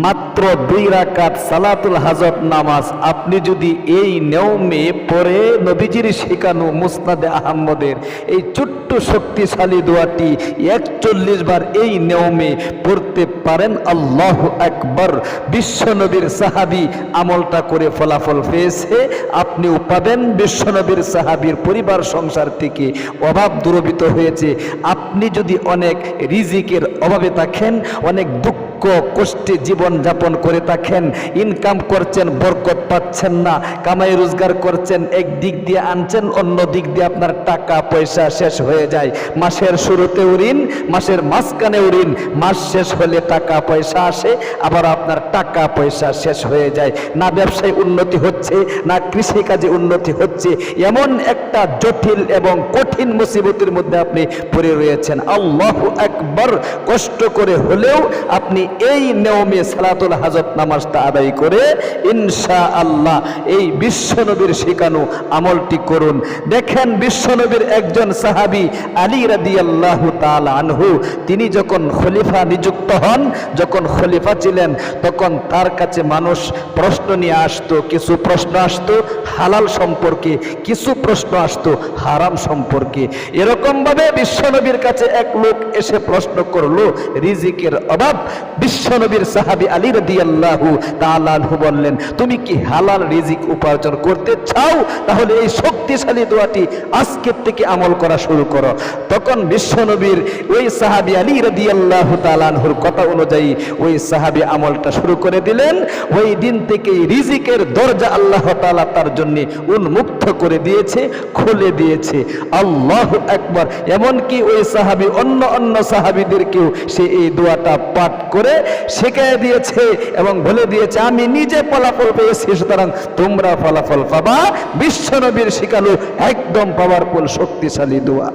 মাত্র দুই রাকাত সালাতুল হাজত নামাজ। আপনি যদি এই নিয়মে পরে নবীজির শেখানো মুসনাদে আহম্মদের এই ছোট্ট শক্তিশালী দোয়াটি একচল্লিশ বার এই নিয়মে পড়তে পারেন, আল্লাহ একবার বিশ্বনবীর সাহাবি আমলটা করে ফলাফল পেয়েছে, আপনিও পাবেন। বিশ্বনবীর সাহাবির পরিবার, সংসার থেকে অভাব দূরবিত হয়েছে। আপনি যদি অনেক রিজিকের অভাবে থাকেন, অনেক দুঃখ কষ্টে জীবন যাপন করে থাকেন। ইনকাম করছেন, বরকত পাচ্ছেন না। কামাই রোজগার করছেন, এক দিক দিয়ে আনছেন, অন্য দিক দিয়ে আপনার টাকা, পয়সা শেষ হয়ে যায়। মাসের শুরুতে ঋণ, মাসের মাঝখানে ঋণ। মাস শেষ হলে টাকা, পয়সা আসে, আবার আপনার টাকা, পয়সা শেষ হয়ে যায়। না ব্যবসায় উন্নতি হচ্ছে, না কৃষিকাজে উন্নতি হচ্ছে। এমন একটা জটিল এবং কঠিন মুসিবতের মধ্যে আপনি পড়ে রয়েছেন। আল্লাহ একবার কষ্ট করে হলেও আপনি এই নিয়মে সালাতুল হাজত নামাজটা আদায় করে ইনশা আল্লাহ এই বিশ্বনবীর শেখানো আমলটি করুন। দেখেন বিশ্বনবীর একজন সাহাবি আলী রাদি আল্লাহ আনহু, তিনি যখন খলিফা নিযুক্ত হন, যখন খলিফা ছিলেন, তখন তার কাছে মানুষ প্রশ্ন নিয়ে আসতো, কিছু প্রশ্ন আসতো, হালাল সম্পর্কে, কিছু প্রশ্ন আসতো, হারাম সম্পর্কে। এরকমভাবে বিশ্বনবীর কাছে এক লোক এসে প্রশ্ন করল, রিজিকের অভাব বিশ্বনবীর সাহাবি আলী রদি আল্লাহু তালাহু বললেন, তুমি কি হালাল রিজিক উপার্জন করতে চাও? তাহলে এই শক্তিশালী দোয়াটি আজকের থেকে আমল করা শুরু করো। তখন বিশ্বনবীর ওই সাহাবি আলী রদি আল্লাহ তালাহুর কথা অনুযায়ী ওই সাহাবি আমলটা শুরু করে দিলেন। ওই দিন থেকেই রিজিকের দরজা আল্লাহ তালা তার জন্য উন্মুক্ত করে দিয়েছে, খুলে দিয়েছে। আল্লাহ একবার এমনকি ওই সাহাবি, অন্য অন্য সাহাবিদেরকেও সে এই দোয়াটা পাঠ করে শেখায় দিয়েছে এবং বলে দিয়েছে, আমি নিজে ফলাফল পেয়েছি, সুতরাং তোমরা ফলাফল পাবা। বিশ্বনবীর শিখালো একদম পাওয়ারফুল শক্তিশালী দোয়া।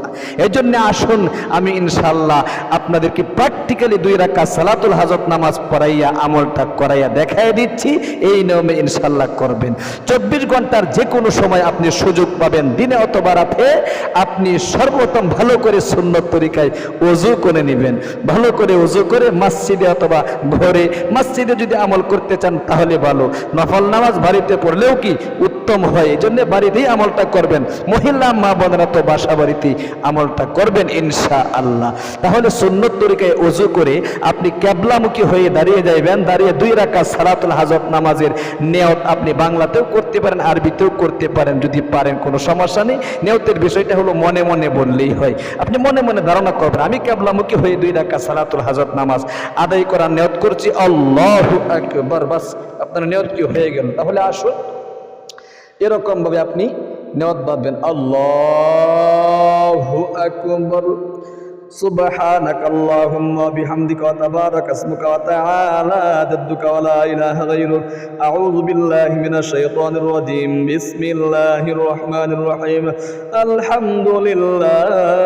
এই জন্য আসুন, আমি ইনশাল্লাহ আপনাদেরকে প্র্যাকটিক্যালি দুই রাখা সালাতুল হাজত নামাজ পড়াইয়া, আমলটা করাইয়া দেখাই দিচ্ছি। এই নিয়মে ইনশাল্লাহ করবেন। চব্বিশ ঘণ্টার যে কোনো সময় আপনি সুযোগ পাবেন দিনে অথবা রাতে, আপনি সর্বোত্তম ভালো করে সুন্দর তরিকায় অজু করে নেবেন। ভালো করে অজু করে মসজিদে অথবা ঘরে, মসজিদে যদি আমল করতে চান তাহলে ভালো। নফল নামাজ বাড়িতে পড়লেও কি? উত্তম হয়, এই জন্য বাড়িতেই আমলটা করবেন। মহিলা, মা বোনেরা তো বাসা বাড়িতেই আমলটা করবেন ইনশা আল্লাহ তাহলে সুন্নত তরিকায় অজু করে আপনি ক্যাবলামুখী হয়ে দাঁড়িয়ে যাইবেন, দাঁড়িয়ে দুই রাখা সালাতুল হাজত নামাজের নিয়ত আপনি বাংলাতেও করতে পারেন, আরবিতেও করতে পারেন, যদি পারেন, কোনো সমস্যা নেই। নিয়তের বিষয়টা হলো মনে মনে বললেই হয়। আপনি মনে মনে ধারণা করবেন, আমি ক্যাবলামুখী হয়ে দুই রাখা সালাতুল হাজত নামাজ আদায় করার নিয়ত করছি, আল্লাহ একবার বাস, আপনার নিয়ত কি হয়ে গেল? তাহলে আসুন। এরকম ভাবে আপনি নেওয়াত বাঁধবেন আল্লাহ আকবর سبحانك اللهم وبحمدك وتبارك اسمك وتعالى جدك ولا إله غيرك أعوذ بالله من الشيطان الرجيم بسم الله الرحمن الرحيم الحمد لله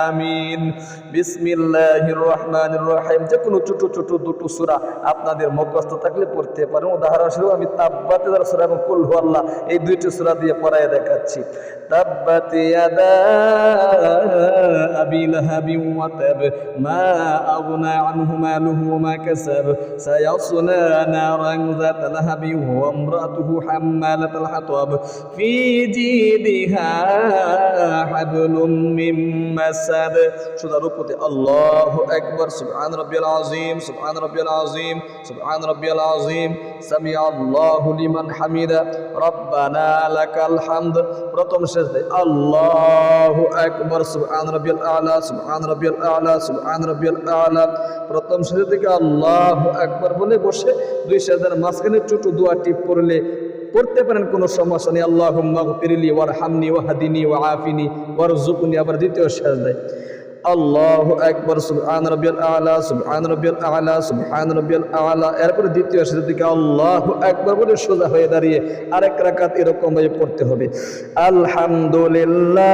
آمين بسم الله الرحمن الرحيم যে কোনো ছোট ছোট দুটো সূরা আপনাদের মুখস্থ থাকলে পড়তে পারেন উদাহরণস্বরূপ আমি তাব্বাতে যারা সূরা এবং কুল হু আল্লাহ এই দুইটি সূরা দিয়ে পড়ায় দেখাচ্ছি তাব্বাত ইয়াদা আবি লাহাবি ওয়া তাব মা আগনা আনহু মালুহু ওয়া মা কাসাব সায়াসলা নারান ذات لهب وامرأته حمالة الحطب في جيدها حبل من কাসাব সোজার উপরে আল্লাহ একবার সুবহান রব্বিল আজিম সুবহান রব্বিল আজিম সুবহান রব্বিল আজিম সামি আল্লাহ লিমান হামিদা, রব্বানা লাকাল হামদ, প্রথম সেজদায় আল্লাহ একবার সুবহান রব্বিল আলা, সুবহান রব্বিল আলা, সুবহান রব্বিল আলা, প্রথম সেজদা থেকে আল্লাহ একবার বলে বসে, দুই সেজদার মাঝখানে ছোট দুয়াটি পড়লে পড়তে পারেন, কোনো সমস্যা নেই। আল্লাহ মাগফিরলি ওয়ার হামনি ওয়াহাদিনী ওয়া আফিনি ওয়ার জুকুনি আবার দ্বিতীয় সেজদায় আল্লাহ একবার সুবহান রবিয়াল আলা, সুবহান রবিয়াল আলা, সুবহান রবিয়াল আলা। এরপরে দ্বিতীয় সেজদা থেকে আল্লাহ একবার বলে সোজা হয়ে দাঁড়িয়ে আরেক রাকাত এরকম ভাবে পড়তে হবে। আলহামদুলিল্লাহ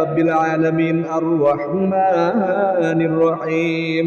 রব্বিল আলামিন আর রহমানির রহিম।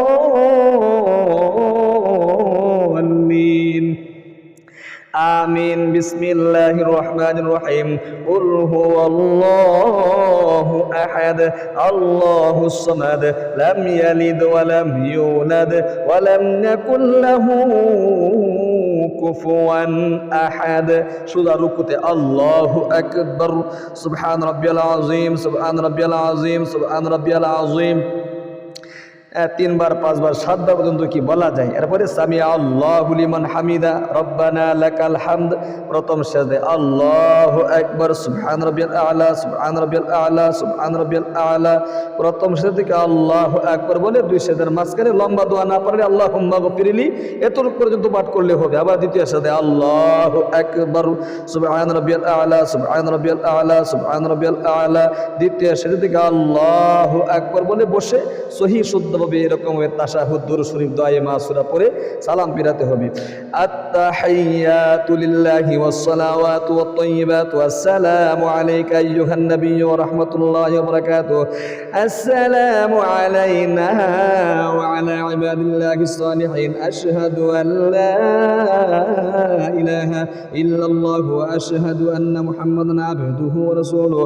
آمين. بسم الله الرحمن الرحيم. قل هو الله أحد. الله الصمد. لم يلد ولم يولد ولم يكن له كفوا أحد. شد ركوته الله أكبر. سبحان ربي العظيم. سبحان ربي العظيم, سبحان ربي العظيم. তিনবার, পাঁচবার, সাতবার পর্যন্ত কি বলা যায়? এরপরে সামি আল্লাহ লিমান হামিদা, রব্বানা লাকাল হামদ, প্রথম শেষে আল্লাহ একবার সুবহান রবিয়াল আলা, সুবহান রবিয়াল আলা, সুবহান রবিয়াল আলা। প্রথম শেষ থেকে আল্লাহ একবার বলে, দুই শেষের মাঝখানে লম্বা দোয়া না পারলে আল্লাহ হুম্মা গফিরিলি, এতটুকু পর্যন্ত পাঠ করলে হবে। আবার দ্বিতীয় সাথে আল্লাহ একবার সুবহান রবিয়াল আলা, সুবহান রবিয়াল আলা, সুবহান রবিয়াল আলা। দ্বিতীয় সাথে থেকে আল্লাহ একবার বলে বসে সহি শুদ্ধভাবে এরকম তাশাহুদ দুরূদ শরীফ দোয়া মাসুরা পড়ে সালাম ফিরাতে হবে। আত্তাহিয়াতু লিল্লাহি ওয়াস সালাওয়াতু ওয়াত তাইয়্যিবাতু আসসালামু আলাইকা আইয়ুহান নাবিয়্যু ওয়া রাহমাতুল্লাহি ওয়া বারাকাতুহু আসসালামু আলাইনা ওয়া আলা ইবাদিল্লাহিস সালিহিন আশহাদু আন লা ইলাহা ইল্লাল্লাহু ওয়া আশহাদু আন্না মুহাম্মাদান আবদুহু ওয়া রাসূলুহু।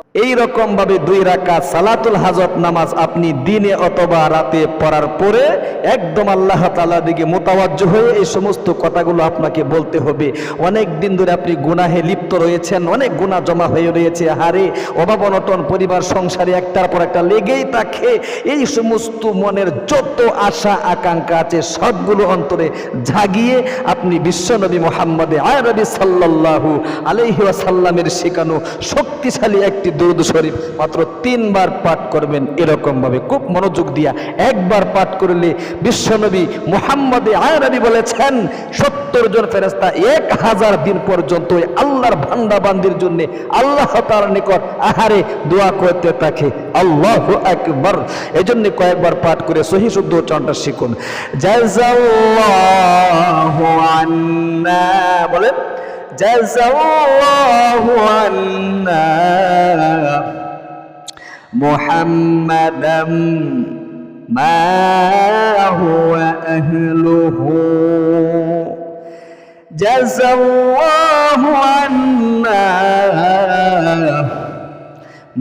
এই ভাবে দুই রাকাত সালাতুল হাজত নামাজ আপনি দিনে অথবা রাতে পড়ার পরে একদম আল্লাহ তাআলা দিকে মোতাবাজ্য হয়ে এই সমস্ত কথাগুলো আপনাকে বলতে হবে। অনেক দিন ধরে আপনি গুনাহে লিপ্ত রয়েছেন, অনেক গুনাহ জমা হয়ে রয়েছে। হারে অভাব অনটন পরিবার, সংসারে একটার পর একটা লেগেই থাকে। এই সমস্ত মনের যত আশা, আকাঙ্ক্ষা আছে সবগুলো অন্তরে জাগিয়ে আপনি বিশ্বনবী মোহাম্মদে আয়রবি সাল্লাল্লাহু আলাইহি ওয়াসাল্লামের শেখানো শক্তিশালী একটি দুরুদ শরীফ মাত্র তিনবার পাঠ করবেন এরকম ভাবে খুব মনোযোগ দিয়া একবার পাঠ করলে বিশ্বনবী মুহাম্মদে আয়রবি বলেছেন, সত্তর জন ফেরেস্তা এক হাজার দিন পর্যন্ত আল্লাহর ভান্ডা বান্দির জন্য আল্লাহ তার নিকট আহারে দোয়া করতে থাকে। আল্লাহ একবার এই জন্য কয়েকবার পাঠ করে সহি শুদ্ধ উচ্চারণটা শিখুন। আন্না। বলেন জাযাল্লাহু আন্না মুহাম্মাদাম মা হুয়া আহলুহু জাযাল্লাহু আন্না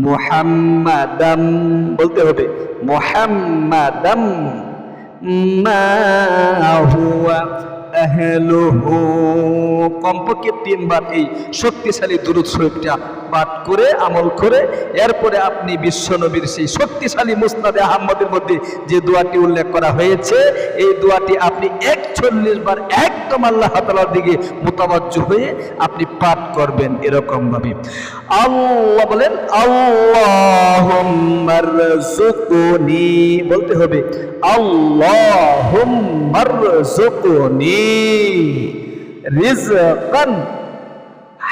মুহাম্মাদাম বলতে হবে মুহাম্মাদাম মা হুয়া আহলুহু কমপক্ষে তিনবার এই শক্তিশালী দুরুদ শরীফটা পাঠ করে, আমল করে, এরপরে আপনি বিশ্বনবীর সেই শক্তিশালী মুসনাদে আহমদের মধ্যে যে দোয়াটি উল্লেখ করা হয়েছে, এই দোয়াটি আপনি একচল্লিশ বার একদম আল্লাহ তালার দিকে মোতাবাজ্য হয়ে আপনি পাঠ করবেন এরকম ভাবে। আল্লাহ বলেন আল্লাহ বলতে হবে আল্লাহ রিজকান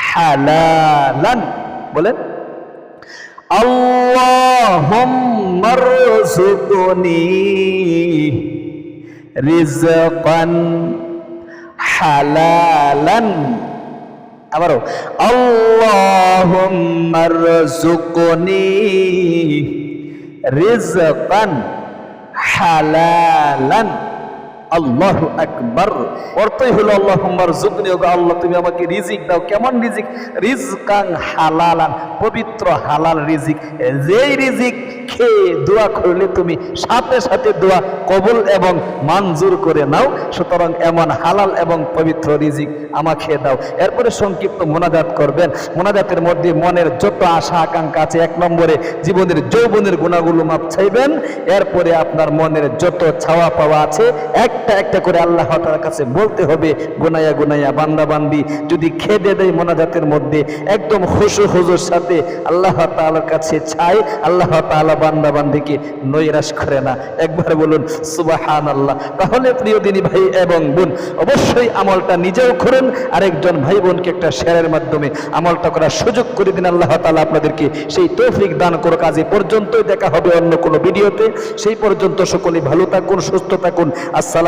হালালান। বলেন আল্লাহুম্মা রযুকনি রিজকান হালালান। আবারও আল্লাহুম্মা রযুকনি রিজকান হালালান। আল্লাহু একবার অর্থই হলো জুকনি ওগো আল্লাহ, তুমি আমাকে রিজিক দাও। কেমন রিজিক? রিজকাং হালালান, পবিত্র হালাল রিজিক। যেই রিজিক খেয়ে দোয়া করলে তুমি সাথে সাথে দোয়া কবুল এবং মঞ্জুর করে নাও। সুতরাং এমন হালাল এবং পবিত্র রিজিক আমাকে দাও। এরপরে সংক্ষিপ্ত মোনাজাত করবেন। মোনাজাতের মধ্যে মনের যত আশা আকাঙ্ক্ষা আছে, এক নম্বরে জীবনের যৌবনের গুণাগুলো মাপ চাইবেন। এরপরে আপনার মনের যত ছাওয়া পাওয়া আছে একটা একটা করে আল্লাহ তাআলার কাছে বলতে হবে গুনাইয়া গুনাইয়া বান্দা বান্দি, যদি খেদে দেয় মোনাজাতের মধ্যে, একদম খুশু হুজুর সাথে, আল্লাহ তাআলার কাছে চাই, আল্লাহ তাআলা বান্দা বান্দিকে নৈরাশ করে না। একবার বলুন সুবাহান আল্লাহ তাহলে প্রিয় দিনী ভাই এবং বোন, অবশ্যই আমলটা নিজেও করুন, আরেকজন ভাই বোনকে একটা শেয়ারের মাধ্যমে আমলটা করার সুযোগ করে দিন আল্লাহ তাআলা আপনাদেরকে। সেই তৌফিক দান করুক কাজে পর্যন্তই। দেখা হবে অন্য কোনো ভিডিওতে। সেই পর্যন্ত সকলে ভালো থাকুন, সুস্থ থাকুন। আসসালামু